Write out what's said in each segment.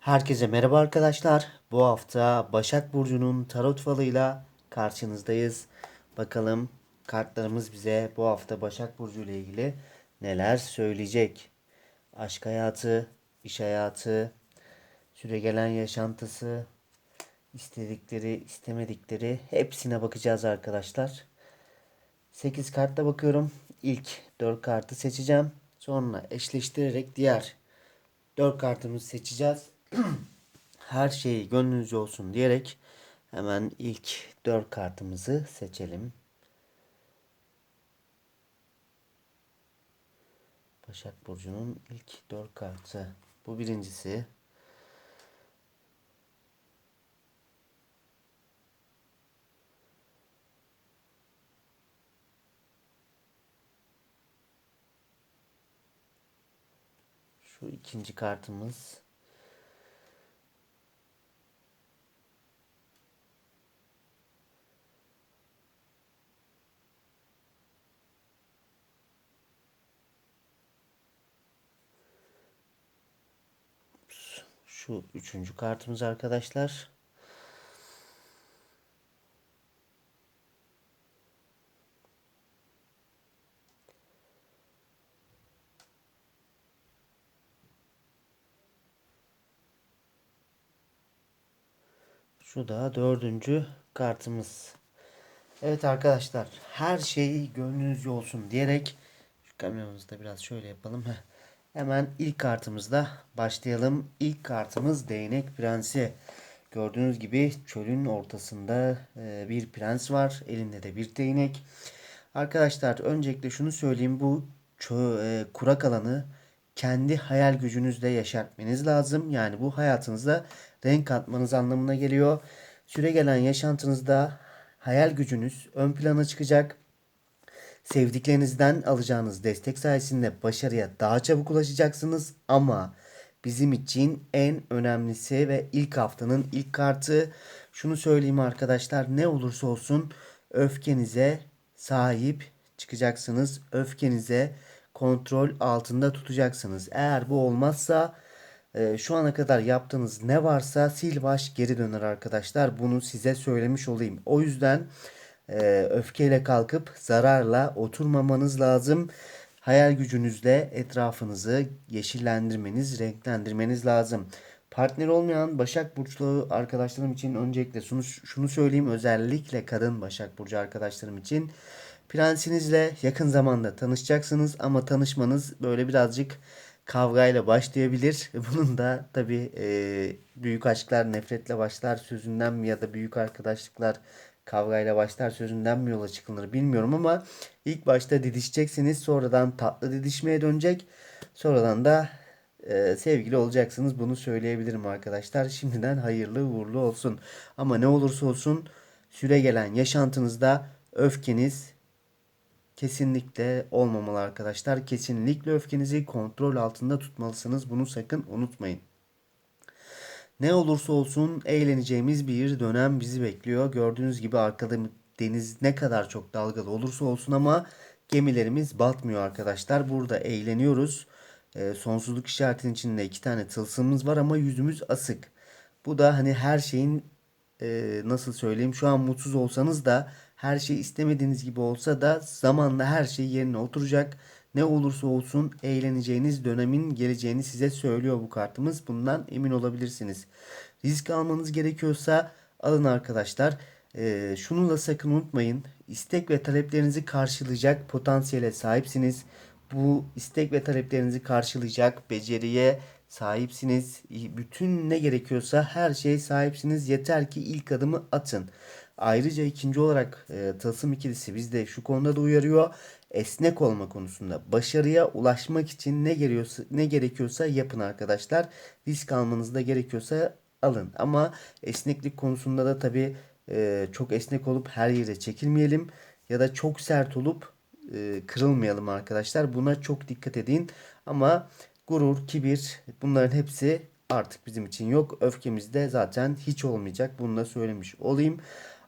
Herkese merhaba arkadaşlar. Bu hafta Başak Burcu'nun tarot falıyla karşınızdayız. Bakalım kartlarımız bize bu hafta Başak Burcu ile ilgili neler söyleyecek? Aşk hayatı, iş hayatı, süregelen yaşantısı, istedikleri, istemedikleri hepsine bakacağız arkadaşlar. 8 kartla bakıyorum. İlk 4 kartı seçeceğim. Sonra eşleştirerek diğer 4 kartımızı seçeceğiz. Her şey gönlünüzce olsun diyerek hemen ilk 4 kartımızı seçelim. Başak Burcu'nun ilk 4 kartı. Bu birincisi. Şu ikinci kartımız. Şu üçüncü kartımız arkadaşlar. Şu da dördüncü kartımız. Evet arkadaşlar her şey gönlünüzce olsun diyerek şu kameramızı da biraz şöyle yapalım. Heh. Hemen ilk kartımızda başlayalım. İlk kartımız Değnek Prensi. Gördüğünüz gibi çölün ortasında e, bir prens var. Elinde de bir değnek. Arkadaşlar öncelikle şunu söyleyeyim. Bu çö, e, kurak alanı kendi hayal gücünüzle yaşatmanız lazım. Yani bu hayatınıza renk katmanız anlamına geliyor. Süre gelen yaşantınızda hayal gücünüz ön plana çıkacak. Sevdiklerinizden alacağınız destek sayesinde başarıya daha çabuk ulaşacaksınız ama bizim için en önemlisi ve ilk haftanın ilk kartı şunu söyleyeyim arkadaşlar ne olursa olsun öfkenize sahip çıkacaksınız. Öfkenize kontrol altında tutacaksınız. Eğer bu olmazsa e, şu ana kadar yaptığınız ne varsa sil baş geri döner arkadaşlar. Bunu size söylemiş olayım. O yüzden e, öfkeyle kalkıp zararla oturmamanız lazım. Hayal gücünüzle etrafınızı yeşillendirmeniz, renklendirmeniz lazım. Partner olmayan Başak Burçlu arkadaşlarım için öncelikle şunu, şunu söyleyeyim. Özellikle kadın Başak Burcu arkadaşlarım için. Prensinizle yakın zamanda tanışacaksınız ama tanışmanız böyle birazcık kavgayla başlayabilir. Bunun da tabii e, büyük aşklar nefretle başlar sözünden mi ya da büyük arkadaşlıklar kavgayla başlar sözünden mi yola çıkılır bilmiyorum ama ilk başta didişeceksiniz sonradan tatlı didişmeye dönecek sonradan da e, sevgili olacaksınız. Bunu söyleyebilirim arkadaşlar. Şimdiden hayırlı uğurlu olsun. Ama ne olursa olsun süre gelen yaşantınızda öfkeniz kesinlikle olmamalı arkadaşlar. Kesinlikle öfkenizi kontrol altında tutmalısınız. Bunu sakın unutmayın. Ne olursa olsun eğleneceğimiz bir dönem bizi bekliyor. Gördüğünüz gibi arkada deniz ne kadar çok dalgalı olursa olsun ama gemilerimiz batmıyor arkadaşlar. Burada eğleniyoruz. E, sonsuzluk işaretinin içinde iki tane tılsımımız var ama yüzümüz asık. Bu da hani her şeyin e, nasıl söyleyeyim şu an mutsuz olsanız da her şey istemediğiniz gibi olsa da zamanla her şey yerine oturacak. Ne olursa olsun eğleneceğiniz dönemin geleceğini size söylüyor bu kartımız. Bundan emin olabilirsiniz. Risk almanız gerekiyorsa alın arkadaşlar. Ee, şunu da sakın unutmayın. İstek ve taleplerinizi karşılayacak potansiyele sahipsiniz. Bu istek ve taleplerinizi karşılayacak beceriye sahipsiniz. Bütün ne gerekiyorsa her şeye sahipsiniz. Yeter ki ilk adımı atın. Ayrıca ikinci olarak e, tılsım ikilisi bizde şu konuda da uyarıyor. Esnek olma konusunda başarıya ulaşmak için ne gerekiyorsa, ne gerekiyorsa yapın arkadaşlar. Risk almanız da gerekiyorsa alın. Ama esneklik konusunda da tabii e, çok esnek olup her yere çekilmeyelim. Ya da çok sert olup e, kırılmayalım arkadaşlar. Buna çok dikkat edin. Ama gurur, kibir bunların hepsi artık bizim için yok. Öfkemizde zaten hiç olmayacak. Bunu da söylemiş olayım.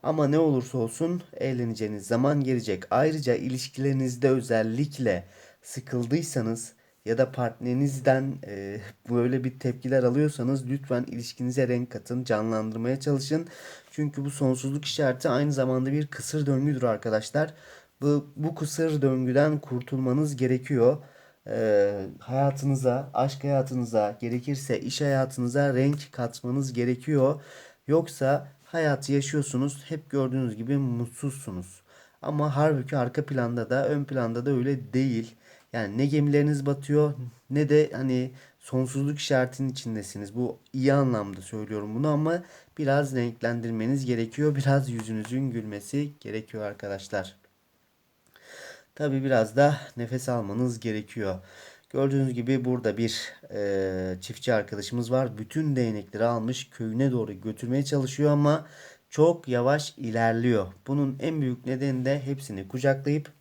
Ama ne olursa olsun eğleneceğiniz zaman gelecek. Ayrıca ilişkilerinizde özellikle sıkıldıysanız ya da partnerinizden e, böyle bir tepkiler alıyorsanız lütfen ilişkinize renk katın, canlandırmaya çalışın. Çünkü bu sonsuzluk işareti aynı zamanda bir kısır döngüdür arkadaşlar. Bu, bu kısır döngüden kurtulmanız gerekiyor. E, hayatınıza, aşk hayatınıza, gerekirse iş hayatınıza renk katmanız gerekiyor. Yoksa hayatı yaşıyorsunuz, hep gördüğünüz gibi mutsuzsunuz. Ama halbuki arka planda da ön planda da öyle değil. Yani ne gemileriniz batıyor ne de hani sonsuzluk işaretinin içindesiniz. Bu iyi anlamda söylüyorum bunu ama biraz renklendirmeniz gerekiyor. Biraz yüzünüzün gülmesi gerekiyor arkadaşlar. Tabi biraz da nefes almanız gerekiyor. Gördüğünüz gibi burada bir e, çiftçi arkadaşımız var. Bütün değnekleri almış köyüne doğru götürmeye çalışıyor ama çok yavaş ilerliyor. Bunun en büyük nedeni de hepsini kucaklayıp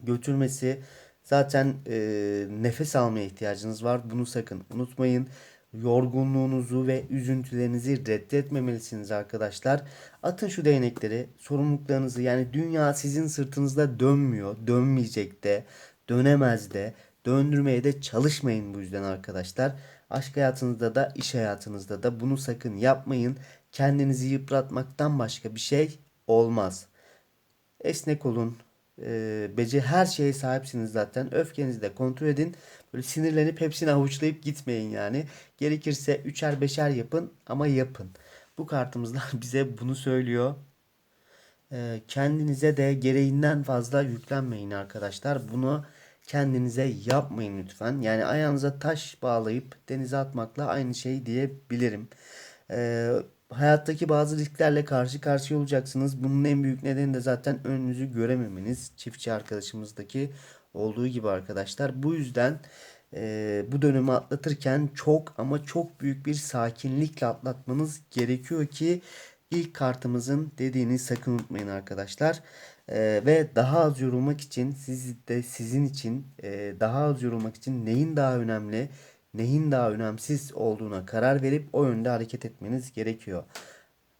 götürmesi. Zaten e, nefes almaya ihtiyacınız var. Bunu sakın unutmayın. Yorgunluğunuzu ve üzüntülerinizi reddetmemelisiniz arkadaşlar. Atın şu değnekleri, sorumluluklarınızı yani dünya sizin sırtınızda dönmüyor, dönmeyecek de, dönemez de, döndürmeye de çalışmayın bu yüzden arkadaşlar. Aşk hayatınızda da, iş hayatınızda da bunu sakın yapmayın. Kendinizi yıpratmaktan başka bir şey olmaz. Esnek olun. E, bece her şeye sahipsiniz zaten. Öfkenizi de kontrol edin. Böyle sinirlenip hepsini avuçlayıp gitmeyin yani. Gerekirse üçer beşer yapın ama yapın. Bu kartımızda bize bunu söylüyor. E, kendinize de gereğinden fazla yüklenmeyin arkadaşlar. Bunu kendinize yapmayın lütfen. Yani ayağınıza taş bağlayıp denize atmakla aynı şey diyebilirim. Ee, hayattaki bazı risklerle karşı karşıya olacaksınız. Bunun en büyük nedeni de zaten önünüzü görememeniz. Çiftçi arkadaşımızdaki olduğu gibi arkadaşlar. Bu yüzden e, bu dönemi atlatırken çok ama çok büyük bir sakinlikle atlatmanız gerekiyor ki ilk kartımızın dediğini sakın unutmayın arkadaşlar. Ee, ve daha az yorulmak için siz de sizin için e, daha az yorulmak için neyin daha önemli, neyin daha önemsiz olduğuna karar verip o yönde hareket etmeniz gerekiyor.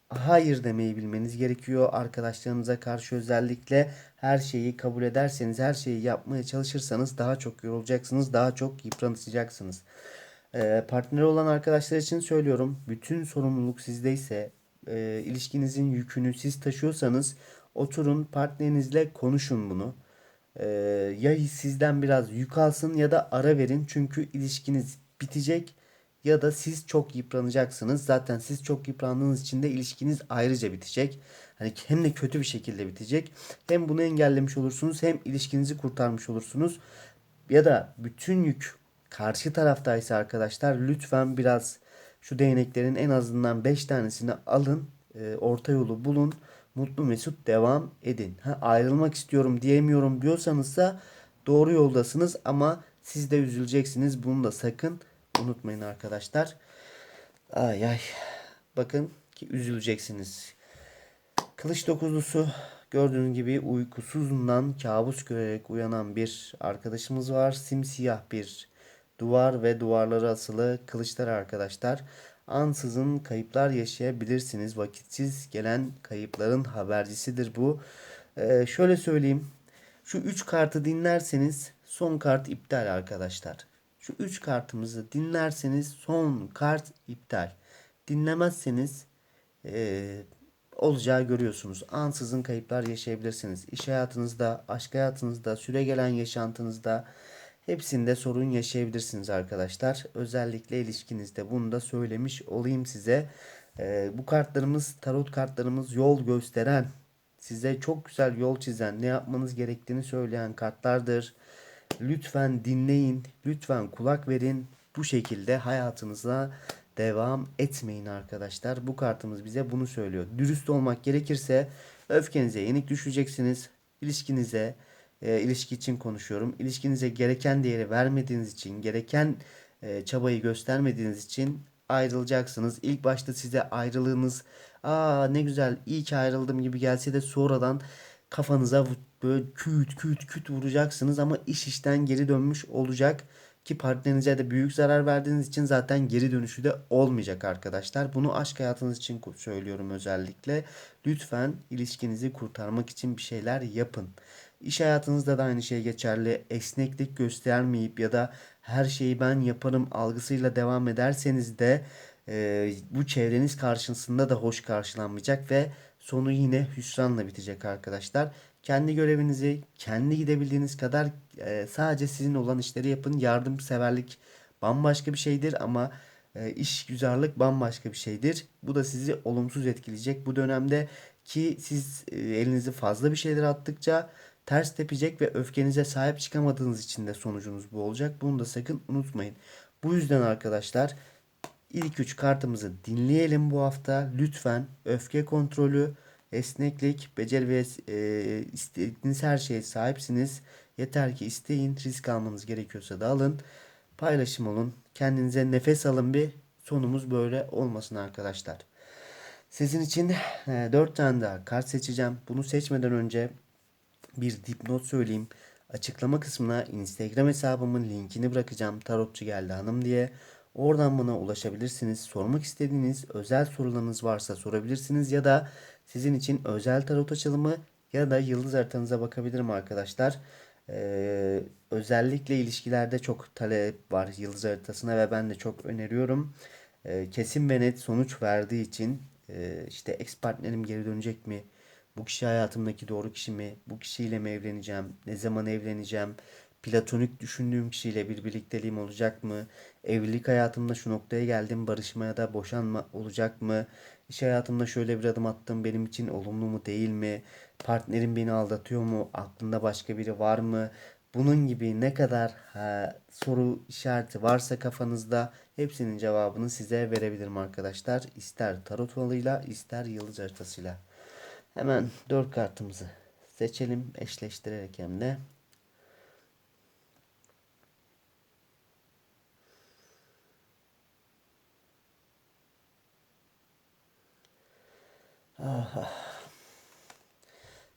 Hayır demeyi bilmeniz gerekiyor. Arkadaşlarınıza karşı özellikle her şeyi kabul ederseniz, her şeyi yapmaya çalışırsanız daha çok yorulacaksınız, daha çok yıpranacaksınız. Ee, partner olan arkadaşlar için söylüyorum. Bütün sorumluluk sizdeyse, e, ilişkinizin yükünü siz taşıyorsanız Oturun partnerinizle konuşun bunu. Ee, ya sizden biraz yük alsın ya da ara verin. Çünkü ilişkiniz bitecek ya da siz çok yıpranacaksınız. Zaten siz çok yıprandığınız için de ilişkiniz ayrıca bitecek. Hani hem de kötü bir şekilde bitecek. Hem bunu engellemiş olursunuz hem ilişkinizi kurtarmış olursunuz. Ya da bütün yük karşı taraftaysa arkadaşlar lütfen biraz şu değneklerin en azından 5 tanesini alın. E, orta yolu bulun mutlu mesut devam edin. Ha, ayrılmak istiyorum diyemiyorum diyorsanız da doğru yoldasınız ama siz de üzüleceksiniz. Bunu da sakın unutmayın arkadaşlar. Ay ay. Bakın ki üzüleceksiniz. Kılıç dokuzlusu gördüğünüz gibi uykusuzundan kabus görerek uyanan bir arkadaşımız var. Simsiyah bir duvar ve duvarları asılı kılıçlar arkadaşlar ansızın kayıplar yaşayabilirsiniz. Vakitsiz gelen kayıpların habercisidir bu. Ee, şöyle söyleyeyim. Şu 3 kartı dinlerseniz son kart iptal arkadaşlar. Şu 3 kartımızı dinlerseniz son kart iptal. Dinlemezseniz e, olacağı görüyorsunuz. Ansızın kayıplar yaşayabilirsiniz. İş hayatınızda, aşk hayatınızda, süre gelen yaşantınızda, Hepsinde sorun yaşayabilirsiniz arkadaşlar. Özellikle ilişkinizde bunu da söylemiş olayım size. Ee, bu kartlarımız tarot kartlarımız yol gösteren, size çok güzel yol çizen, ne yapmanız gerektiğini söyleyen kartlardır. Lütfen dinleyin, lütfen kulak verin. Bu şekilde hayatınıza devam etmeyin arkadaşlar. Bu kartımız bize bunu söylüyor. Dürüst olmak gerekirse öfkenize yenik düşeceksiniz. İlişkinize, e, ilişki için konuşuyorum. İlişkinize gereken değeri vermediğiniz için, gereken e, çabayı göstermediğiniz için ayrılacaksınız. İlk başta size ayrılığınız aa ne güzel iyi ki ayrıldım gibi gelse de sonradan kafanıza böyle küt küt küt vuracaksınız ama iş işten geri dönmüş olacak ki partnerinize de büyük zarar verdiğiniz için zaten geri dönüşü de olmayacak arkadaşlar. Bunu aşk hayatınız için söylüyorum özellikle. Lütfen ilişkinizi kurtarmak için bir şeyler yapın. İş hayatınızda da aynı şey geçerli. Esneklik göstermeyip ya da her şeyi ben yaparım algısıyla devam ederseniz de e, bu çevreniz karşısında da hoş karşılanmayacak ve sonu yine hüsranla bitecek arkadaşlar. Kendi görevinizi kendi gidebildiğiniz kadar e, sadece sizin olan işleri yapın. Yardımseverlik bambaşka bir şeydir ama e, işgüzarlık bambaşka bir şeydir. Bu da sizi olumsuz etkileyecek. Bu dönemde ki siz e, elinizi fazla bir şeyler attıkça ters tepecek ve öfkenize sahip çıkamadığınız için de sonucunuz bu olacak. Bunu da sakın unutmayın. Bu yüzden arkadaşlar ilk üç kartımızı dinleyelim bu hafta. Lütfen öfke kontrolü, esneklik, beceri ve e, istediğiniz her şeye sahipsiniz. Yeter ki isteyin, risk almanız gerekiyorsa da alın. Paylaşım olun. Kendinize nefes alın bir. Sonumuz böyle olmasın arkadaşlar. Sizin için e, 4 tane daha kart seçeceğim. Bunu seçmeden önce bir dipnot söyleyeyim. Açıklama kısmına Instagram hesabımın linkini bırakacağım. Tarotçu geldi hanım diye. Oradan bana ulaşabilirsiniz. Sormak istediğiniz özel sorularınız varsa sorabilirsiniz ya da sizin için özel tarot açılımı ya da yıldız haritanıza bakabilirim arkadaşlar. Ee, özellikle ilişkilerde çok talep var yıldız haritasına ve ben de çok öneriyorum. Ee, kesin ve net sonuç verdiği için e, işte ex partnerim geri dönecek mi? Bu kişi hayatımdaki doğru kişi mi? Bu kişiyle mi evleneceğim? Ne zaman evleneceğim? Platonik düşündüğüm kişiyle bir birlikteliğim olacak mı? Evlilik hayatımda şu noktaya geldim. Barışma ya da boşanma olacak mı? İş hayatımda şöyle bir adım attım. Benim için olumlu mu değil mi? Partnerim beni aldatıyor mu? Aklında başka biri var mı? Bunun gibi ne kadar ha, soru işareti varsa kafanızda hepsinin cevabını size verebilirim arkadaşlar. İster tarot falıyla ister yıldız haritasıyla. Hemen dört kartımızı seçelim eşleştirerek hem de.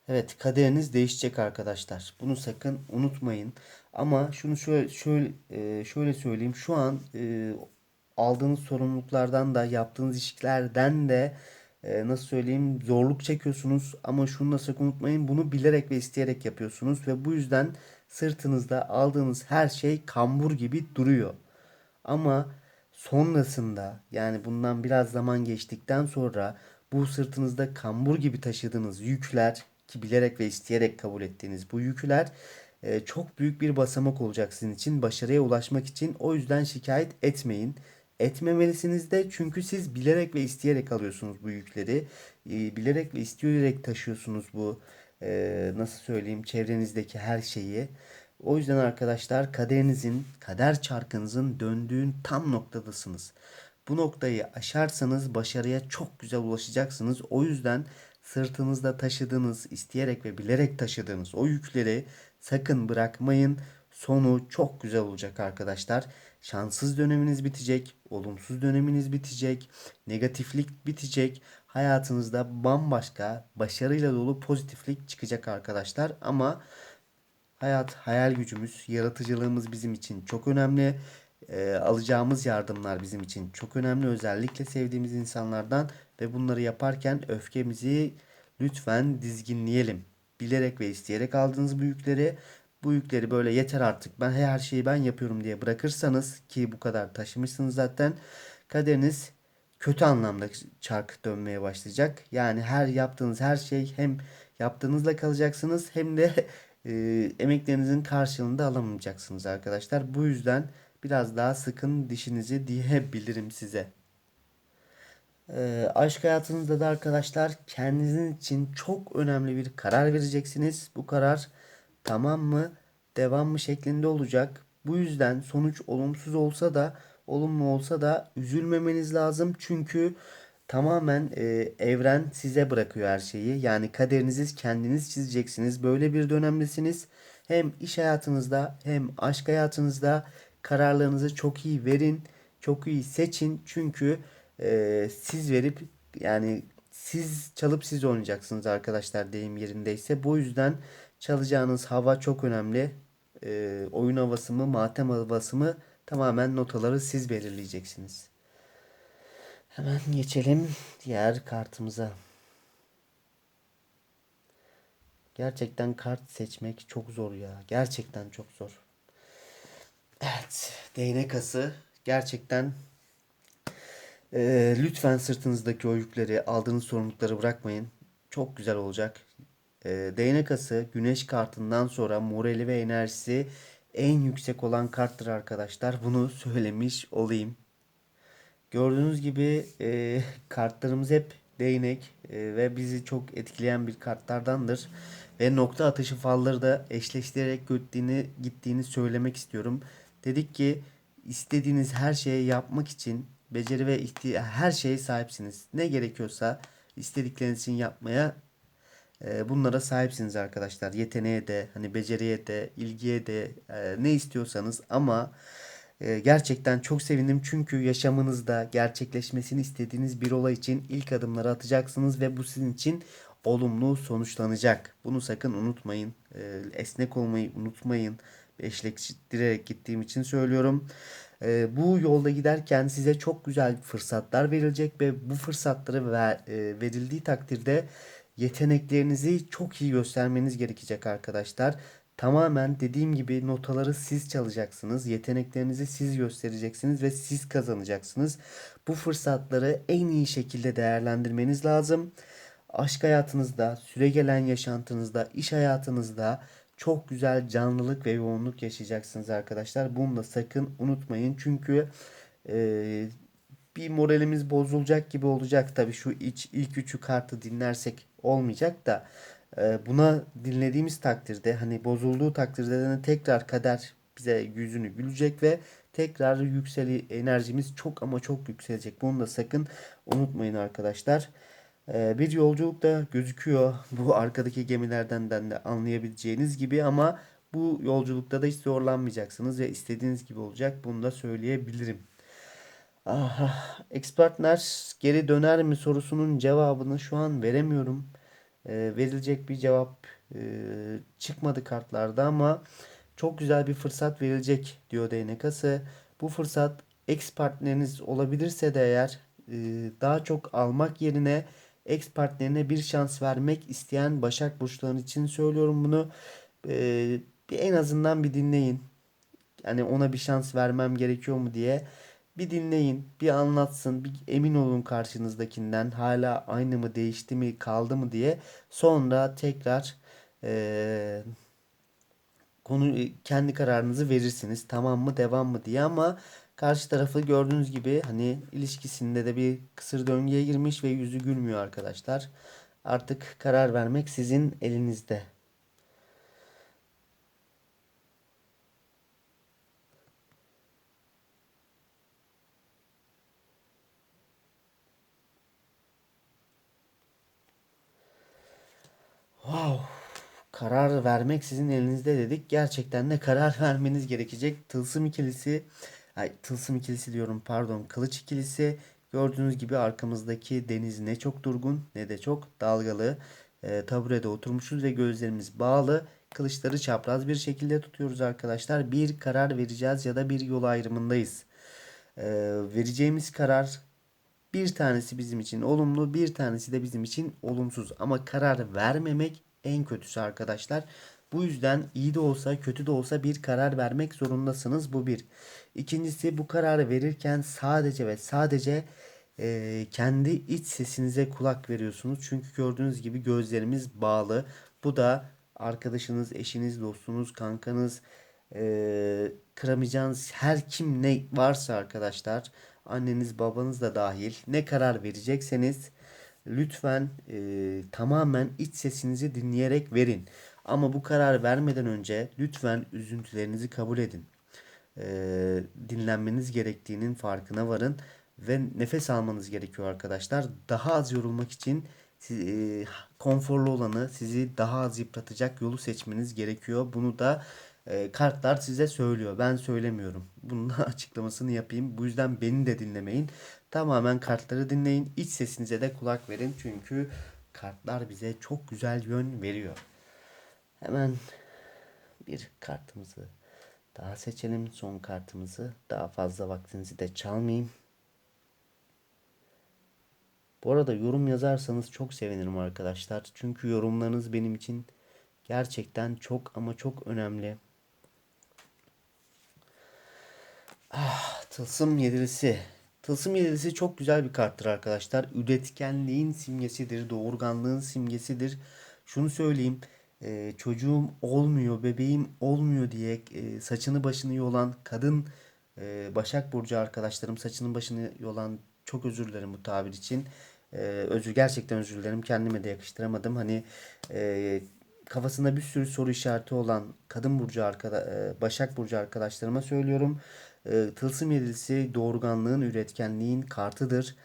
Evet kaderiniz değişecek arkadaşlar. Bunu sakın unutmayın. Ama şunu şöyle şöyle e, şöyle söyleyeyim. Şu an e, aldığınız sorumluluklardan da yaptığınız işlerden de e, nasıl söyleyeyim zorluk çekiyorsunuz. Ama şunu da sakın unutmayın. Bunu bilerek ve isteyerek yapıyorsunuz ve bu yüzden sırtınızda aldığınız her şey kambur gibi duruyor. Ama sonrasında yani bundan biraz zaman geçtikten sonra bu sırtınızda kambur gibi taşıdığınız yükler ki bilerek ve isteyerek kabul ettiğiniz bu yükler e, çok büyük bir basamak olacak sizin için başarıya ulaşmak için. O yüzden şikayet etmeyin. Etmemelisiniz de çünkü siz bilerek ve isteyerek alıyorsunuz bu yükleri. E, bilerek ve isteyerek taşıyorsunuz bu e, nasıl söyleyeyim çevrenizdeki her şeyi. O yüzden arkadaşlar kaderinizin, kader çarkınızın döndüğün tam noktadasınız. Bu noktayı aşarsanız başarıya çok güzel ulaşacaksınız. O yüzden sırtınızda taşıdığınız, isteyerek ve bilerek taşıdığınız o yükleri sakın bırakmayın. Sonu çok güzel olacak arkadaşlar. Şanssız döneminiz bitecek, olumsuz döneminiz bitecek, negatiflik bitecek. Hayatınızda bambaşka, başarıyla dolu pozitiflik çıkacak arkadaşlar. Ama hayat, hayal gücümüz, yaratıcılığımız bizim için çok önemli. E, alacağımız yardımlar bizim için çok önemli. Özellikle sevdiğimiz insanlardan ve bunları yaparken öfkemizi lütfen dizginleyelim. Bilerek ve isteyerek aldığınız bu yükleri bu yükleri böyle yeter artık ben her şeyi ben yapıyorum diye bırakırsanız ki bu kadar taşımışsınız zaten kaderiniz kötü anlamda çark dönmeye başlayacak. Yani her yaptığınız her şey hem yaptığınızla kalacaksınız hem de e, emeklerinizin karşılığını da alamayacaksınız arkadaşlar. Bu yüzden biraz daha sıkın dişinizi diyebilirim size. Ee, aşk hayatınızda da arkadaşlar kendinizin için çok önemli bir karar vereceksiniz. Bu karar tamam mı, devam mı şeklinde olacak. Bu yüzden sonuç olumsuz olsa da, olumlu olsa da üzülmemeniz lazım. Çünkü tamamen e, evren size bırakıyor her şeyi. Yani kaderinizi kendiniz çizeceksiniz. Böyle bir dönemdesiniz. Hem iş hayatınızda hem aşk hayatınızda kararlarınızı çok iyi verin. Çok iyi seçin. Çünkü e, siz verip yani siz çalıp siz oynayacaksınız arkadaşlar deyim yerindeyse. Bu yüzden çalacağınız hava çok önemli. E, oyun havası mı, matem havası mı tamamen notaları siz belirleyeceksiniz. Hemen geçelim diğer kartımıza. Gerçekten kart seçmek çok zor ya. Gerçekten çok zor. Evet. Değnek ası gerçekten Ee, lütfen sırtınızdaki o yükleri, aldığınız sorumlulukları bırakmayın. Çok güzel olacak. Ee, değnek ası güneş kartından sonra morali ve enerjisi en yüksek olan karttır arkadaşlar. Bunu söylemiş olayım. Gördüğünüz gibi e, kartlarımız hep değnek e, ve bizi çok etkileyen bir kartlardandır. Ve nokta atışı falları da eşleştirerek gittiğini, gittiğini söylemek istiyorum. Dedik ki istediğiniz her şeyi yapmak için beceri ve her şeye sahipsiniz. Ne gerekiyorsa istedikleriniz için yapmaya e, bunlara sahipsiniz arkadaşlar. Yeteneğe de, hani beceriye de, ilgiye de e, ne istiyorsanız ama e, gerçekten çok sevindim çünkü yaşamınızda gerçekleşmesini istediğiniz bir olay için ilk adımları atacaksınız ve bu sizin için olumlu sonuçlanacak. Bunu sakın unutmayın. E, esnek olmayı unutmayın. Eşleştirerek gittiğim için söylüyorum. E, bu yolda giderken size çok güzel fırsatlar verilecek ve bu fırsatları ver, e, verildiği takdirde yeteneklerinizi çok iyi göstermeniz gerekecek arkadaşlar. Tamamen dediğim gibi notaları siz çalacaksınız. Yeteneklerinizi siz göstereceksiniz ve siz kazanacaksınız. Bu fırsatları en iyi şekilde değerlendirmeniz lazım. Aşk hayatınızda, süregelen yaşantınızda, iş hayatınızda çok güzel canlılık ve yoğunluk yaşayacaksınız arkadaşlar. Bunu da sakın unutmayın. Çünkü e, bir moralimiz bozulacak gibi olacak. Tabii şu iç, ilk üçü kartı dinlersek olmayacak da e, buna dinlediğimiz takdirde hani bozulduğu takdirde de tekrar kader bize yüzünü gülecek ve tekrar yükseli enerjimiz çok ama çok yükselecek. Bunu da sakın unutmayın arkadaşlar. E, bir yolculuk da gözüküyor. Bu arkadaki gemilerden de anlayabileceğiniz gibi ama bu yolculukta da hiç zorlanmayacaksınız ve istediğiniz gibi olacak. Bunu da söyleyebilirim. Aha, ex-partner geri döner mi sorusunun cevabını şu an veremiyorum. Ee, verilecek bir cevap e, çıkmadı kartlarda ama çok güzel bir fırsat verilecek diyor DNK'sı. Bu fırsat ex partneriniz olabilirse de eğer e, daha çok almak yerine ex partnerine bir şans vermek isteyen Başak Burçları için söylüyorum bunu. E, bir en azından bir dinleyin. Yani ona bir şans vermem gerekiyor mu diye. Bir dinleyin, bir anlatsın, bir emin olun karşınızdakinden hala aynı mı, değişti mi, kaldı mı diye. Sonra tekrar eee, konu kendi kararınızı verirsiniz. Tamam mı, devam mı diye ama karşı tarafı gördüğünüz gibi hani ilişkisinde de bir kısır döngüye girmiş ve yüzü gülmüyor arkadaşlar. Artık karar vermek sizin elinizde. Wow. Karar vermek sizin elinizde dedik. Gerçekten de karar vermeniz gerekecek. Tılsım ikilisi, ay, tılsım ikilisi diyorum pardon. Kılıç ikilisi gördüğünüz gibi arkamızdaki deniz ne çok durgun ne de çok dalgalı. E, taburede oturmuşuz ve gözlerimiz bağlı. Kılıçları çapraz bir şekilde tutuyoruz arkadaşlar. Bir karar vereceğiz ya da bir yol ayrımındayız. E, vereceğimiz karar bir tanesi bizim için olumlu, bir tanesi de bizim için olumsuz. Ama karar vermemek en kötüsü arkadaşlar. Bu yüzden iyi de olsa kötü de olsa bir karar vermek zorundasınız. Bu bir. İkincisi bu kararı verirken sadece ve sadece e, kendi iç sesinize kulak veriyorsunuz. Çünkü gördüğünüz gibi gözlerimiz bağlı. Bu da arkadaşınız, eşiniz, dostunuz, kankanız, e, kıramayacağınız her kim ne varsa arkadaşlar anneniz babanız da dahil ne karar verecekseniz lütfen e, tamamen iç sesinizi dinleyerek verin. Ama bu karar vermeden önce lütfen üzüntülerinizi kabul edin. E, dinlenmeniz gerektiğinin farkına varın ve nefes almanız gerekiyor arkadaşlar. Daha az yorulmak için e, konforlu olanı sizi daha az yıpratacak yolu seçmeniz gerekiyor. Bunu da e, kartlar size söylüyor. Ben söylemiyorum. Bunun açıklamasını yapayım. Bu yüzden beni de dinlemeyin. Tamamen kartları dinleyin. İç sesinize de kulak verin. Çünkü kartlar bize çok güzel yön veriyor. Hemen bir kartımızı daha seçelim. Son kartımızı. Daha fazla vaktinizi de çalmayayım. Bu arada yorum yazarsanız çok sevinirim arkadaşlar. Çünkü yorumlarınız benim için gerçekten çok ama çok önemli. Ah, Tılsım yedilisi. Tılsım yedilisi çok güzel bir karttır arkadaşlar. Üretkenliğin simgesidir, doğurganlığın simgesidir. Şunu söyleyeyim, e, çocuğum olmuyor, bebeğim olmuyor diye e, saçını başını yolan kadın e, Başak Burcu arkadaşlarım saçının başını yolan çok özür dilerim bu tabir için. Özür gerçekten özür dilerim. Kendime de yakıştıramadım. Hani kafasında bir sürü soru işareti olan kadın burcu arkada e, Başak Burcu arkadaşlarıma söylüyorum. Tılsım yedilisi doğurganlığın, üretkenliğin kartıdır.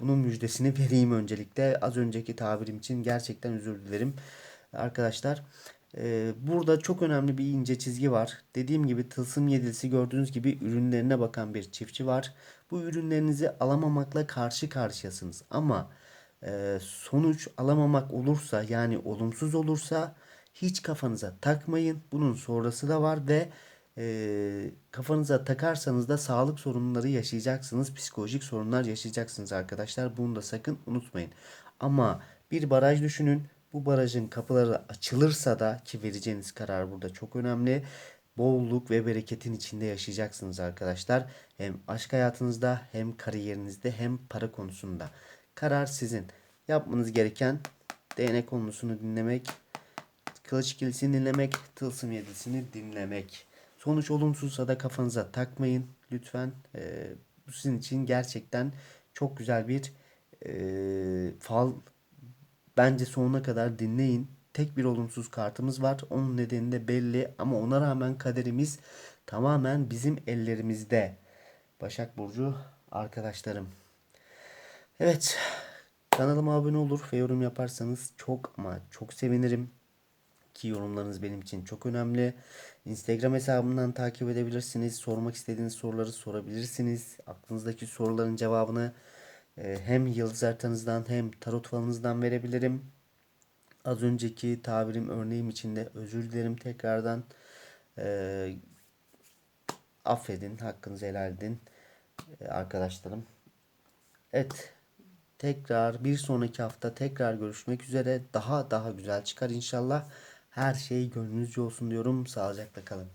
Bunun müjdesini vereyim öncelikle. Az önceki tabirim için gerçekten özür dilerim. Arkadaşlar e, burada çok önemli bir ince çizgi var. Dediğim gibi tılsım yedilisi gördüğünüz gibi ürünlerine bakan bir çiftçi var. Bu ürünlerinizi alamamakla karşı karşıyasınız. Ama e, sonuç alamamak olursa yani olumsuz olursa hiç kafanıza takmayın. Bunun sonrası da var ve e, kafanıza takarsanız da sağlık sorunları yaşayacaksınız. Psikolojik sorunlar yaşayacaksınız arkadaşlar. Bunu da sakın unutmayın. Ama bir baraj düşünün. Bu barajın kapıları açılırsa da ki vereceğiniz karar burada çok önemli. Bolluk ve bereketin içinde yaşayacaksınız arkadaşlar. Hem aşk hayatınızda hem kariyerinizde hem para konusunda. Karar sizin. Yapmanız gereken değnek konusunu dinlemek, kılıç ikilisini dinlemek, tılsım yedisini dinlemek. Sonuç olumsuzsa da kafanıza takmayın lütfen. Ee, bu sizin için gerçekten çok güzel bir e, fal. Bence sonuna kadar dinleyin. Tek bir olumsuz kartımız var. Onun nedeni de belli ama ona rağmen kaderimiz tamamen bizim ellerimizde. Başak Burcu arkadaşlarım. Evet. Kanalıma abone olur ve yorum yaparsanız çok ama çok sevinirim ki yorumlarınız benim için çok önemli. Instagram hesabımdan takip edebilirsiniz. Sormak istediğiniz soruları sorabilirsiniz. Aklınızdaki soruların cevabını hem yıldız haritanızdan hem tarot falınızdan verebilirim. Az önceki tabirim örneğim için de özür dilerim tekrardan. E, affedin, hakkınızı helal edin e, arkadaşlarım. Evet. Tekrar bir sonraki hafta tekrar görüşmek üzere. Daha daha güzel çıkar inşallah. Her şey gönlünüzce olsun diyorum. Sağlıcakla kalın.